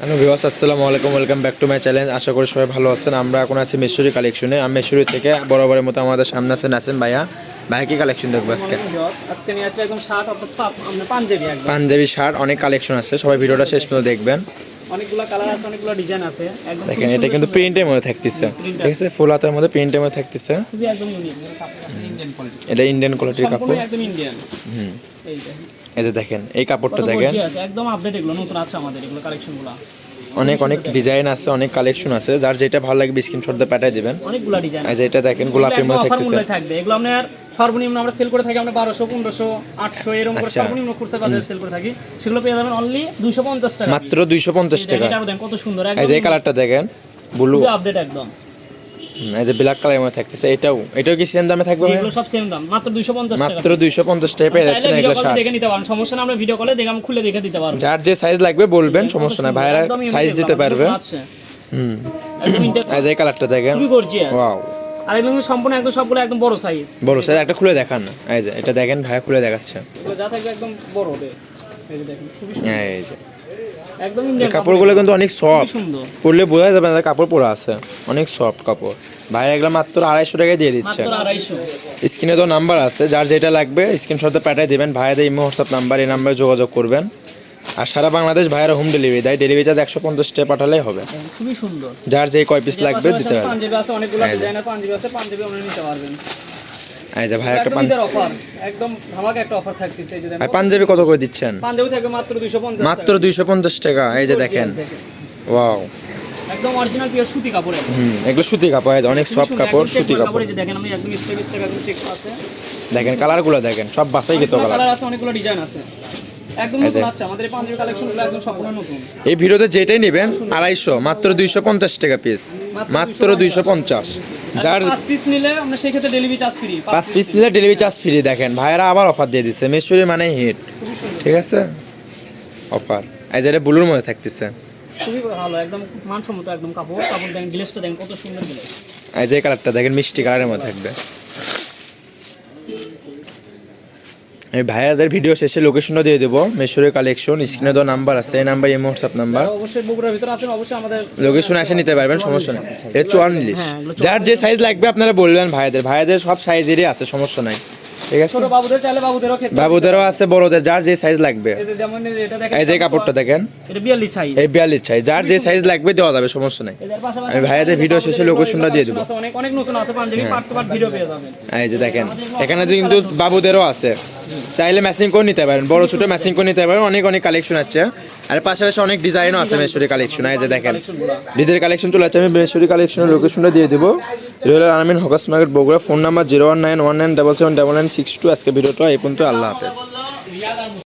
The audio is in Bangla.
হ্যালো ভিউয়ার্স আসসালামু আলাইকুম welcome back to my channel. আশা করি সবাই ভালো আছেন। আমরা এখন আছি মেশুরি কালেকশনে। আমি মেশুরি থেকে বরাবরের মতো আমাদের সামনে আছেন আছেন ভাইয়া। ভাইয়া কি কালেকশন দেখব আজকে? পাঞ্জাবি শার্ট অনেক কালেকশন আছে। সবাই ভিডিওটা শেষ পর্যন্ত দেখবেন। অনেকগুলো কালার আছে অনেকগুলো ডিজাইন আছে। দেখেন এটা কিন্তু প্রিন্টের মধ্যে থাকতেছে। ঠিক আছে? ফুল হাতের মধ্যে প্রিন্টের মধ্যে থাকতেছে। কোয়ালিটি এটা ইন্ডিয়ান কোয়ালিটির কাপড়। একদম ইন্ডিয়ান হুম। এই এই যে দেখেন এই কাপড়টা দেখেন। একদম আপডেট এগুলো নতুন আছে আমাদের এগুলো কালেকশনগুলো অনেক অনেক ডিজাইন আছে অনেক কালেকশন আছে। যার যেটা ভালো লাগবে স্ক্রিনশট দিয়ে পাঠিয়ে দিবেন। অনেকগুলো ডিজাইন যে এটা দেখেন গোলাপির মধ্যে থাকতেছে। থাকবে। এগুলো আপনার সর্বনিম্ন আমরা সেল করে থাকি আমরা বারোশো পনেরোশো আটশো এরকম করে আচ্ছা। সর্বনিম্ন খুচরা বাজারে সেল করে থাকি। সেগুলো পেয়ে যাবেন অনলি দুশো পঞ্চাশ টাকা মাত্র দুইশো পঞ্চাশ টাকা। এটা দেন কত সুন্দর এই যে কালারটা দেখেন ব্লু আপডেট একদম। এই যে ব্ল্যাক কালারের মধ্যে থাকতেছে এটাও এটাও কি সেম দামে থাকবে এগুলো সব সেম দাম মাত্র দুশো পঞ্চাশ টাকা মাত্র দুইশো পঞ্চাশ টাকা পেয়ে যাচ্ছেন এগুলো শার্ট। দেখে নিতে পারেন সমস্যা না আমরা ভিডিও কলে দেখে আমি খুলে দেখে দিতে পারব। যার যে সাইজ লাগবে বলবেন সমস্যা নাই। ভাইরা সাইজ দিতে পারবে। আছে। হুম। এই যে কালারটা দেখেন। খুবই gorgeous। ওয়াও আর এগুলো সম্পূর্ণ একদম সবগুলো একদম বড় সাইজ বড় সাইজ একটা খুলে দেখান। না এই যে এটা দেখেন ভাইয়া খুলে দেখাচ্ছে। এগুলো যা থাকবে একদম বড় হবে। এই যে দেখেন খুবই সুন্দর। এই যে। একদম ইন্ডিয়ান কাপড়গুলো কিন্তু অনেক সফট পরলে বোঝা যাবে না কাপড় পরা আছে। অনেক সফট কাপড়। ভাই এগুলো মাত্র আড়াইশো টাকায় দিয়ে দিচ্ছে। স্ক্রিনে তো নাম্বার আছে। যার যেটা লাগবে স্ক্রিনশটে পাঠিয়ে দেবেন। ভাইয়াদের ইমো হোয়াটসঅ্যাপ নাম্বার এই নাম্বারে যোগাযোগ করবেন। আর সারা বাংলাদেশ ভাইয়ারা হোম ডেলিভারি দেয় ডেলিভারি চার্জ একশো পঞ্চাশ টাকা পাঠালেই হবে। খুবই সুন্দর। যার যে কয় পিস লাগবে দিতে পারবে। পাঞ্জাবি আছে অনেকগুলো এই যে। পাঞ্জাবি আছে পাঞ্জাবি আপনারা নিতে পারবেন। এই যে ভাই একটা পাঞ্জাবি অফার একদম ধামাকা একটা অফার থাকতেছে এই যে দেখেন। পাঞ্জাবি কত করে দিচ্ছেন? পাঞ্জাবি থাকবে মাত্র দুইশো পঞ্চাশ মাত্র দুইশো পঞ্চাশ টাকা এই যে দেখেন। ওয়াও। একদম অরিজিনাল পিওর সুতি কাপড়। হুম এগুলো সুতি কাপড় এই যে অনেক সফট কাপড় সুতি কাপড়। এই যে দেখেন আমি একদম স্টেপ স্টেপ একদম চেক আছে। দেখেন কালারগুলো দেখেন সব বাসাই গেতো কালার কালার আছে অনেকগুলো ডিজাইন আছে। একদম নতুন আছে আমাদের এই পাঞ্জাবি কালেকশনগুলো একদম সম্পূর্ণ নতুন। এই ভিডিওতে যেটাই নেবেন আড়াইশো মাত্র দুইশো পঞ্চাশ টাকা পিস মাত্র দুইশো পঞ্চাশ। যার পাঁচ পিস নিলে আমরা সেই ক্ষেত্রে ডেলিভারি চার্জ ফ্রি পাঁচ পিস নিলে ডেলিভারি চার্জ ফ্রি দেখেন ভাইয়েরা আবার অফার দিয়ে দিচ্ছে মেশুরি মানে হিট। ঠিক আছে? অফার এই যেটা ব্লুর মধ্যে থাকতেছে। খুবই ভালো একদম মানসম্মত একদম কাপড়। কাপড় দেখেন গ্লেসটা দেখেন কত সুন্দর গ্লেস এই যে কালারটা দেখেন মিষ্টি কালারের মধ্যে থাকবে। এই ভাইয়াদের ভিডিও শেষে লোকেশনও দিয়ে দেবো। মেশোরের কালেকশন স্ক্রিনে দেওয়া নাম্বার আছে এই নাম্বার এই হোয়াটসঅ্যাপ নাম্বার অবশ্যই বগুড়ার ভিতরে আছেন অবশ্যই আমাদের লোকেশন এসে নিতে পারবেন সমস্যা নেই। এর হ্যাঁ, যার যে সাইজ লাগবে আপনারা বলবেন ভাইয়াদের। ভাইয়াদের সব সাইজেরই আছে সমস্যা নাই। ঠিক আছে? ছোট বাবুদের চাইলে বাবুদেরও ক্ষেত্রে বাবুদেরও আছে বড়দের যার যে সাইজ লাগবে। যেমন এটা দেখেন এই যে কাপড়টা দেখেন। এটা বিয়াল্লিশ সাইজ এই বিয়াল্লিশ সাইজ যার যে সাইজ লাগবে দেওয়া যাবে সমস্যা নাই। আমি ভাইয়াদের ভিডিও শেষে লোকেশনটা দিয়ে দেবো। অনেক অনেক নতুন আছে punjabi part two part video পেয়ে যাবেন। এই যে দেখেন এখানে কিন্তু বাবুদেরও আছে। চাইলে ম্যাচিং করে নিতে পারেন। বড় ছোট ম্যাচিং করে নিতে পারেন। অনেক অনেক কালেকশন আছে। আর পাশাপাশি অনেক ডিজাইনও আছে মেশুরি কালেকশন এই যে দেখেন, দিদির কালেকশন চলে আছে আমি মেশুরি কালেকশনের লোকেশনটা দিয়ে দেবো। Real Armin hawkers market, Bogura. Phone number zero one nine one nine double seven double nine six two. আজকে ভিডিওটা এই পর্যন্ত। আল্লাহ হাফেজ।